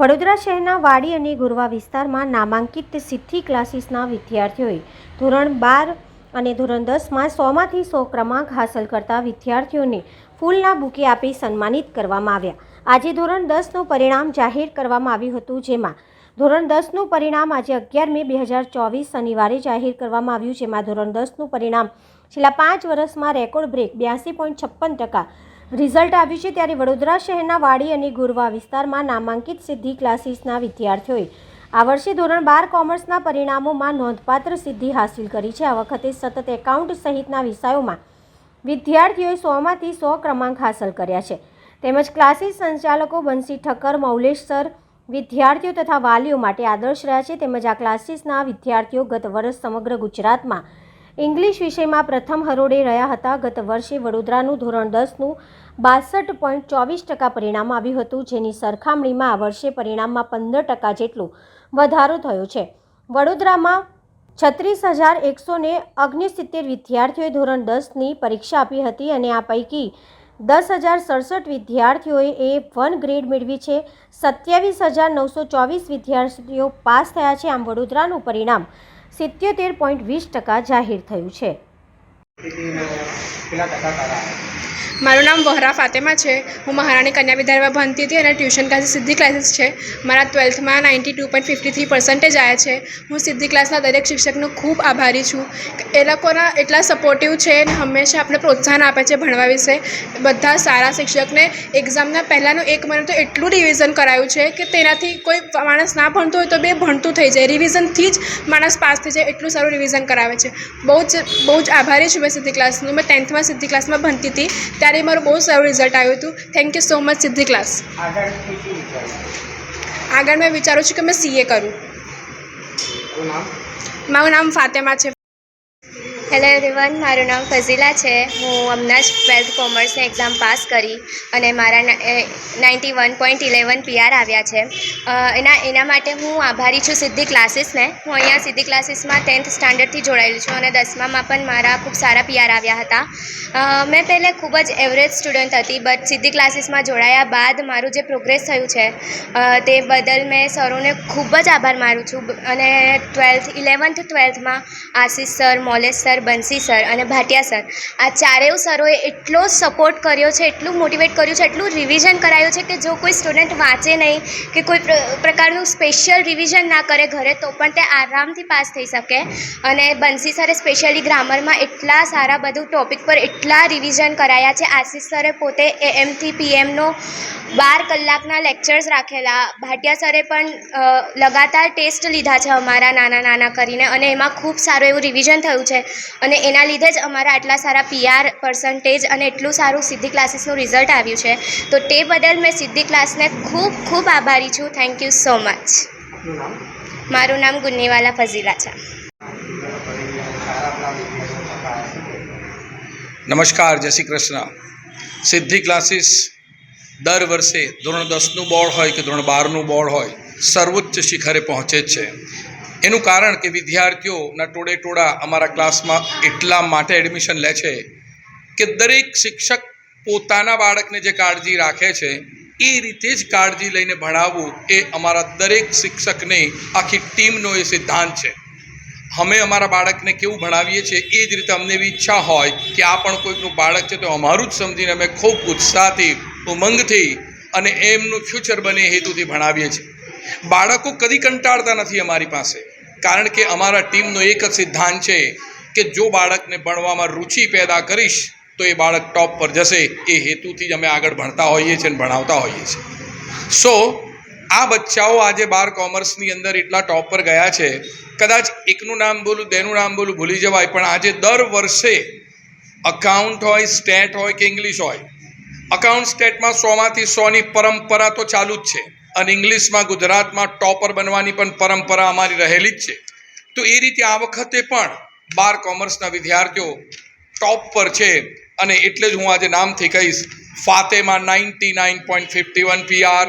વડોદરા શહેરના વાડી અને ગુરવા વિસ્તારમાં નામાંકિત સિદ્ધિ ક્લાસીસના વિદ્યાર્થીઓએ ધોરણ બાર અને ધોરણ દસમાં સોમાંથી સો ક્રમાંક હાંસલ કરતા વિદ્યાર્થીઓને ફૂલના બુકે આપી સન્માનિત કરવામાં આવ્યા. આજે ધોરણ દસનું પરિણામ જાહેર કરવામાં આવ્યું હતું, જેમાં ધોરણ દસનું પરિણામ આજે અગિયાર મે બે હજાર ચોવીસ શનિવારે જાહેર કરવામાં આવ્યું, જેમાં ધોરણ દસનું પરિણામ છેલ્લા પાંચ વર્ષમાં રેકોર્ડ બ્રેક બ્યાસી પોઈન્ટ છપ્પન ટકા રિઝલ્ટ આવ્યું છે ત્યારે વડોદરા શહેરના વાડી અને ગુરવા વિસ્તારમાં નામાંકિત સિદ્ધિ ક્લાસીસના વિદ્યાર્થીઓએ આ વર્ષે ધોરણ બાર કોમર્સના પરિણામોમાં નોંધપાત્ર સિદ્ધિ હાંસિલ કરી છે. આ વખતે સતત એકાઉન્ટ સહિતના વિષયોમાં વિદ્યાર્થીઓએ સોમાંથી સો ક્રમાંક હાંસલ કર્યા છે. તેમજ ક્લાસીસ સંચાલકો બંસી ઠક્કર, મૌલેશ સર, વિદ્યાર્થીઓ તથા વાલીઓ માટે આદર્શ રહ્યા છે. તેમજ આ ક્લાસીસના વિદ્યાર્થીઓ ગત વર્ષ સમગ્ર ગુજરાતમાં ઇંગ્લિશ વિષયમાં પ્રથમ હરોળે રહ્યા હતા. ગત વર્ષે વડોદરાનું ધોરણ દસનું બાસઠ પોઈન્ટ ચોવીસ ટકા પરિણામ આવ્યું હતું, જેની સરખામણીમાં આ વર્ષે પરિણામમાં પંદર ટકા જેટલો વધારો થયો છે. વડોદરામાં છત્રીસ હજાર એકસો ને ઓગણસિત્તેર વિદ્યાર્થીઓએ ધોરણ દસની પરીક્ષા આપી હતી અને આ પૈકી દસ હજાર સડસઠ વિદ્યાર્થીઓએ એ વન ગ્રેડ મેળવી છે. સત્યાવીસ હજાર નવસો ચોવીસ વિદ્યાર્થીઓ પાસ થયા છે. આમ વડોદરાનું પરિણામ સિત્યોતેર પોઈન્ટ વીસ ટકા જાહેર થયું છે. મારું નામ વહરા ફાતેમા છે. હું મહારાણી કન્યા વિદ્યાલયમાં ભણતી હતી અને ટ્યુશન ક્લાસીસ સિદ્ધિ ક્લાસીસ છે. મારા ટ્વેલ્થમાં ninety two point fifty three percentage આવ્યા છે. હું સિદ્ધિ ક્લાસના દરેક શિક્ષકનો ખૂબ આભારી છું. એ લોકોના એટલા સપોર્ટિવ છે અને હંમેશા આપણે પ્રોત્સાહન આપે છે ભણવા વિશે. બધા સારા શિક્ષકને એક્ઝામના પહેલાંનું એક મહિનો તો એટલું રિવિઝન કરાયું છે કે તેનાથી કોઈ માણસ ના ભણતો હોય તો બે ભણતું થઈ જાય. રિવિઝનથી જ માણસ પાસ થઈ જાય એટલું સારું રિવિઝન કરાવે છે. બહુ જ બહુ જ આભારી છું મેં સિદ્ધિ ક્લાસનું. મેં ટેન્થમાં સિદ્ધિ ક્લાસમાં ભણતી હતી. ત્યારે મારું બહુ સારું રિઝલ્ટ આવ્યું હતું. Thank you so much Siddhi class આગળ મેં વિચારું છું કે મેં સીએ કરું. મારું નામ ફાતેમા છે. હેલો એવરીવન મારું નામ ફઝીલા છે. હું હમણાં જ ટ્વેલ્થ કોમર્સની એક્ઝામ પાસ કરી અને મારા ninety one point eleven PR આવ્યા છે. એના એના માટે હું આભારી છું સિદ્ધિ ક્લાસીસને. હું અહીંયા સિદ્ધિ ક્લાસીસમાં ટેન્થ સ્ટાન્ડર્ડથી જોડાયેલી છું અને દસમામાં પણ મારા ખૂબ સારા પીઆર આવ્યા હતા. મેં પહેલાં ખૂબ જ એવરેજ સ્ટુડન્ટ હતી બટ સિદ્ધિ ક્લાસીસમાં જોડાયા બાદ મારું જે પ્રોગ્રેસ થયું છે તે બદલ મેં સરોને ખૂબ જ આભાર માનું છું. અને ટ્વેલ્થ ઇલેવન્થ ટ્વેલ્થમાં Ashish sir Molesh sir Bansi sir અને ભાટિયા સર. આ ચારેય સરોએ એટલો સપોર્ટ કર્યો છે, એટલું મોટિવેટ કર્યું છે, એટલું રિવિઝન કરાયું છે કે જો કોઈ સ્ટુડન્ટ વાંચે નહીં, કે કોઈ પ્ર- પ્રકારનું સ્પેશિયલ રિવિઝન ના કરે ઘરે, તો પણ તે આરામથી પાસ થઈ શકે. અને બંસી સરે સ્પેશિયલી ગ્રામરમાં એટલા સારા બધું ટોપિક પર એટલા રિવિઝન કરાયા છે. આશીષ સરે પોતે એએમથી પીએમનો બાર કલાકના લેક્ચર્સ રાખેલા. ભાટિયા સરે પણ લગાતાર ટેસ્ટ લીધા છે અમારા નાના નાના કરીને અને એમાં ખૂબ સારું એવું રિવિઝન થયું છે. અને એના લીધે જ અમારા આટલા સારા પીઆર પર્સન્ટેજ અને એટલું સારું સિદ્ધિ ક્લાસીસનું રિઝલ્ટ આવ્યું છે. તો તે બદલ મેં સિદ્ધિ ક્લાસને ખૂબ ખૂબ આભારી છું. થેન્ક યુ સો મચ મારું નામ ગુન્નીવાલા ફઝીલા છે? નમસ્કાર, જય શ્રી કૃષ્ણ. સિદ્ધિ ક્લાસીસ દર વર્ષે ધોરણ દસનું બોર્ડ હોય કે ધોરણ બારનું બોર્ડ હોય, સર્વોચ્ચ શિખરે પહોંચે છે. એનું કારણ કે વિદ્યાર્થીઓના ટોળે ટોળા અમારા ક્લાસમાં એટલા માટે એડમિશન લે છે કે દરેક શિક્ષક પોતાના બાળકને જે કાળજી રાખે છે, એ રીતે જ કાળજી લઈને ભણાવવું એ અમારા દરેક શિક્ષકને, આખી ટીમનો એ સિદ્ધાંત છે. અમે અમારા બાળકને કેવું ભણાવીએ છીએ, એ જ રીતે અમને એવી ઈચ્છા હોય કે આ પણ કોઈકનું બાળક છે તો અમારું જ સમજીને અમે ખૂબ ઉત્સાહથી, ઉમંગથી અને એમનું ફ્યુચર બને હેતુથી ભણાવીએ છીએ. બાળકો કદી કંટાળતા નથી અમારી પાસે. કારણ કે અમારા ટીમનો એક જ સિદ્ધાંત છે કે જો બાળકને ભણવામાં રુચિ પેદા કરીશ, તો એ બાળક ટોપ પર જશે. એ હેતુથી જ અમે આગળ ભણતા હોઈએ છીએ અને ભણાવતા હોઈએ છીએ. સો આ બચ્ચાઓ આજે બાર કોમર્સની અંદર એટલા ટોપ પર ગયા છે. કદાચ એકનું નામ બોલું બેનું નામ બોલું ભૂલી જવાય, પણ આજે દર વર્ષે અકાઉન્ટ હોય સ્ટેટ હોય કે ઇંગ્લિશ હોય અકાઉન્ટ સ્ટેટમાં સોમાંથી સોની પરંપરા તો ચાલુ જ છે. અને ઇંગ્લિશમાં ગુજરાતમાં ટોપર બનવાની પણ પરંપરા અમારી રહેલી જ છે. તો એ રીતે આ વખતે પણ બાર કોમર્સના વિદ્યાર્થીઓ ટોપ પર છે અને એટલે જ હું આજે નામથી કહીશ, Fatema ninety nine point fifty one PR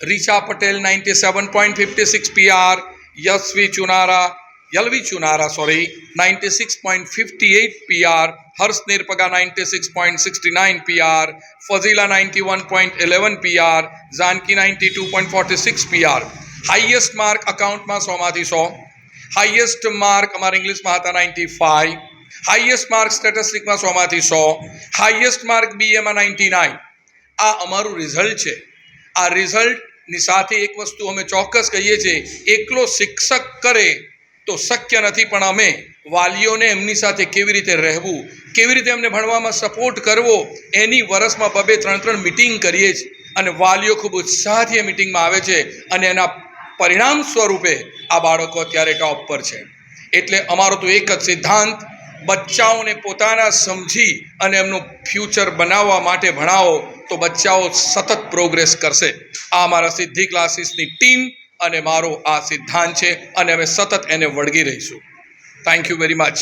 Richa Patel ninety seven point fifty six PR Yashvi Chunara Yalvi Chunara, sorry, 96.58 PR, Hers Nirpaga 96.69 PR, Fazila 91.11 PR, Zanki 92.46 PR. Highest mark અકાઉન્ટમાં સોમાંથી સો હાઈએસ્ટ માર્ક અમારા ઇંગ્લિશમાં હતા ninety five highest mark સ્ટેટિસ્ટિકમાં સોમાંથી સો highest mark બીએમાં ninety nine આ અમારું result છે આ રિઝલ્ટની સાથે એક વસ્તુ અમે ચોક્કસ કહીએ છીએ એકલો શિક્ષક કરે તો શક્ય નથી પણ અમે વાલીઓને એમની સાથે કેવી રીતે રહેવું, કેવી રીતે એમને ભણવામાં સપોર્ટ કરવો, એની વરસમાં બબે ત્રણ ત્રણ મિટિંગ કરીએ છીએ અને વાલીઓ ખૂબ ઉત્સાહથી એ મિટિંગમાં આવે છે અને એના પરિણામ સ્વરૂપે આ બાળકો અત્યારે ટોપ પર છે. એટલે અમારો તો એક જ સિદ્ધાંત, બચ્ચાઓને પોતાના સમજી અને એમનું ફ્યુચર બનાવવા માટે ભણાવો તો બચ્ચાઓ સતત પ્રોગ્રેસ કરશે. આ અમારા સિદ્ધિ ક્લાસીસની ટીમ અને મારો આ સિદ્ધાંત છે અને અમે સતત એને વળગી રહીશું. Thank you very much